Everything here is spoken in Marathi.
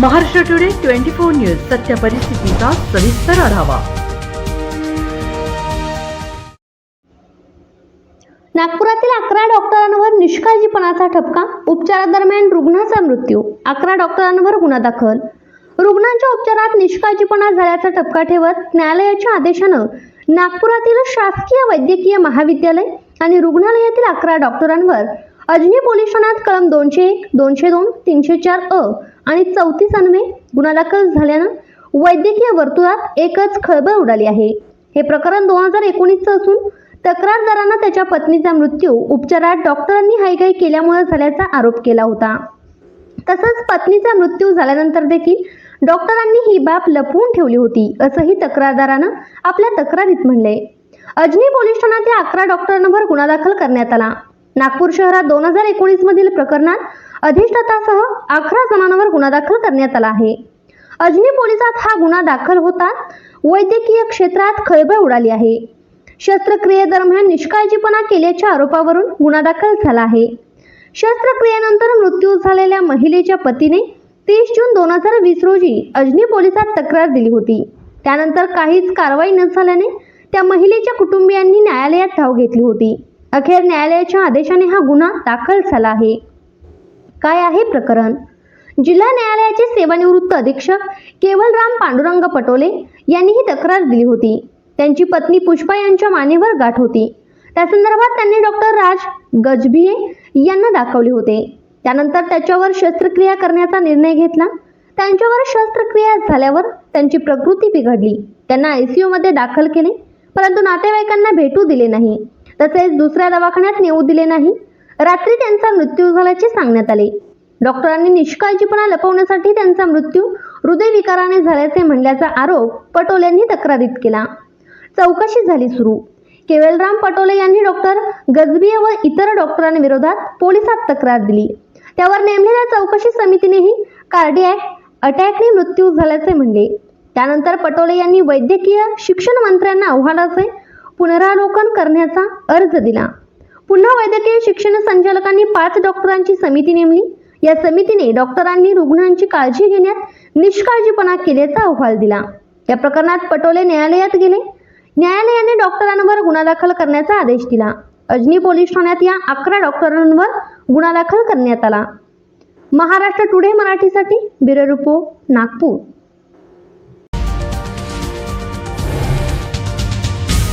Maharashtra today twenty four news सत्य परिस्थितीचा सविस्तर आढावा. नागपुरातील अकरा डॉक्टरांवर निष्काळजीपणाचा ठपका उपचारादरम्यान रुग्णाचा मृत्यू अकरा डॉक्टरांवर गुन्हा दाखल. रुग्णांच्या उपचारात निष्काळजीपणा झाल्याचा ठपका ठेवत न्यायालयाच्या आदेशानं नागपुरातील शासकीय वैद्यकीय महाविद्यालय आणि रुग्णालयातील अकरा डॉक्टरांवर अजनी पोलीस ठाण्यात कलम दोनशे एक दोनशे दोन तीनशे चार अ आणि चौतीस अन्वे गुणादाखल झाल्यानं वैद्यकीय वर्तुळात एकच खळबळ उडाली आहे. हे प्रकरण दोन हजार एकोणीसचं असून तक्रारदारानं त्याच्या पत्नीचा मृत्यू उपचारात डॉक्टरांनी हायगाई केल्यामुळे झाल्याचा आरोप केला होता. तसंच पत्नीचा मृत्यू झाल्यानंतर देखील डॉक्टरांनी ही बाब लपवून ठेवली होती असंही तक्रारदारानं आपल्या तक्रारीत म्हणले अजनी पोलीस ठाण्यात या अकरा डॉक्टरांवर गुन्हा दाखल करण्यात आला. नागपूर शहरात दोन हजार एकोणीस मधील प्रकरणात अधिष्ठातासह अकरा जणांवर गुन्हा दाखल करण्यात आला आहे. अजनी पोलिसात हा गुन्हा दाखल होताच वैद्यकीय क्षेत्रात खळबळ उडाली आहे. शस्त्रक्रियेदरम्यान निष्काळजीपणा केल्याच्या आरोपावरून गुन्हा दाखल झाला आहे. शस्त्रक्रियेनंतर मृत्यू झालेल्या महिलेच्या पतीने तीस जून दोन हजार वीस रोजी अजनी पोलिसात तक्रार दिली होती. त्यानंतर काहीच कारवाई न झाल्याने त्या महिलेच्या कुटुंबियांनी न्यायालयात धाव घेतली होती. अखेर न्यायालयाच्या आदेशाने हा गुन्हा दाखल झाला आहे. काय आहे प्रकरण? जिल्हा न्यायालयाचे सेवानिवृत्त अधीक्षक केवलराम पांडुरंग पटोले यांनी ही तक्रार दिली होती. त्यांची पत्नी पुष्पा यांच्या मानेवर गाठ होती. त्या संदर्भात त्यांनी डॉक्टर राज गजभिये यांना दाखवले होते. त्यानंतर त्याच्यावर शस्त्रक्रिया करण्याचा निर्णय घेतला. त्यांच्यावर शस्त्रक्रिया झाल्यावर त्यांची प्रकृती बिघडली. त्यांना आयसीयू मध्ये दाखल केले. परंतु नातेवाईकांना भेटू दिले नाही. तसेच दुसऱ्या दवाखान्यात नेऊ दिले नाही. रात्री त्यांचा मृत्यू झाल्याचे सांगण्यात आले. डॉक्टरांनी निष्काळजीपणा लपवण्यासाठी त्यांचा मृत्यू हृदयविकाराने झाल्याचे म्हणल्याचा आरोप पटोले यांनी तक्रारीत केला. चौकशी झाली सुरू. केवलराम पटोले यांनी डॉक्टर गजबिया व इतर डॉक्टरांविरोधात पोलिसात तक्रार दिली. त्यावर नेमलेल्या चौकशी समितीनेही कार्डियॅक अटॅकने मृत्यू झाल्याचे म्हणले. त्यानंतर पटोले यांनी वैद्यकीय शिक्षण मंत्र्यांना आव्हानाचे पुनरावलोकन करण्याचा अर्ज दिला. पुन्हा वैद्यकीय शिक्षण संचालकांनी पाच डॉक्टरांची समिती नेमली. या समितीने डॉक्टरांनी रुग्णांची काळजी घेण्यात निष्काळजीपणा केल्याचा अहवाल दिला. या प्रकरणात पटोले न्यायालयात गेले. न्यायालयाने डॉक्टरांवर गुन्हा दाखल करण्याचा आदेश दिला. अजनी पोलीस ठाण्यात या अकरा डॉक्टरांवर गुन्हा दाखल करण्यात आला. महाराष्ट्र टुडे मराठीसाठी ब्युरो रिपोर्ट नागपूर.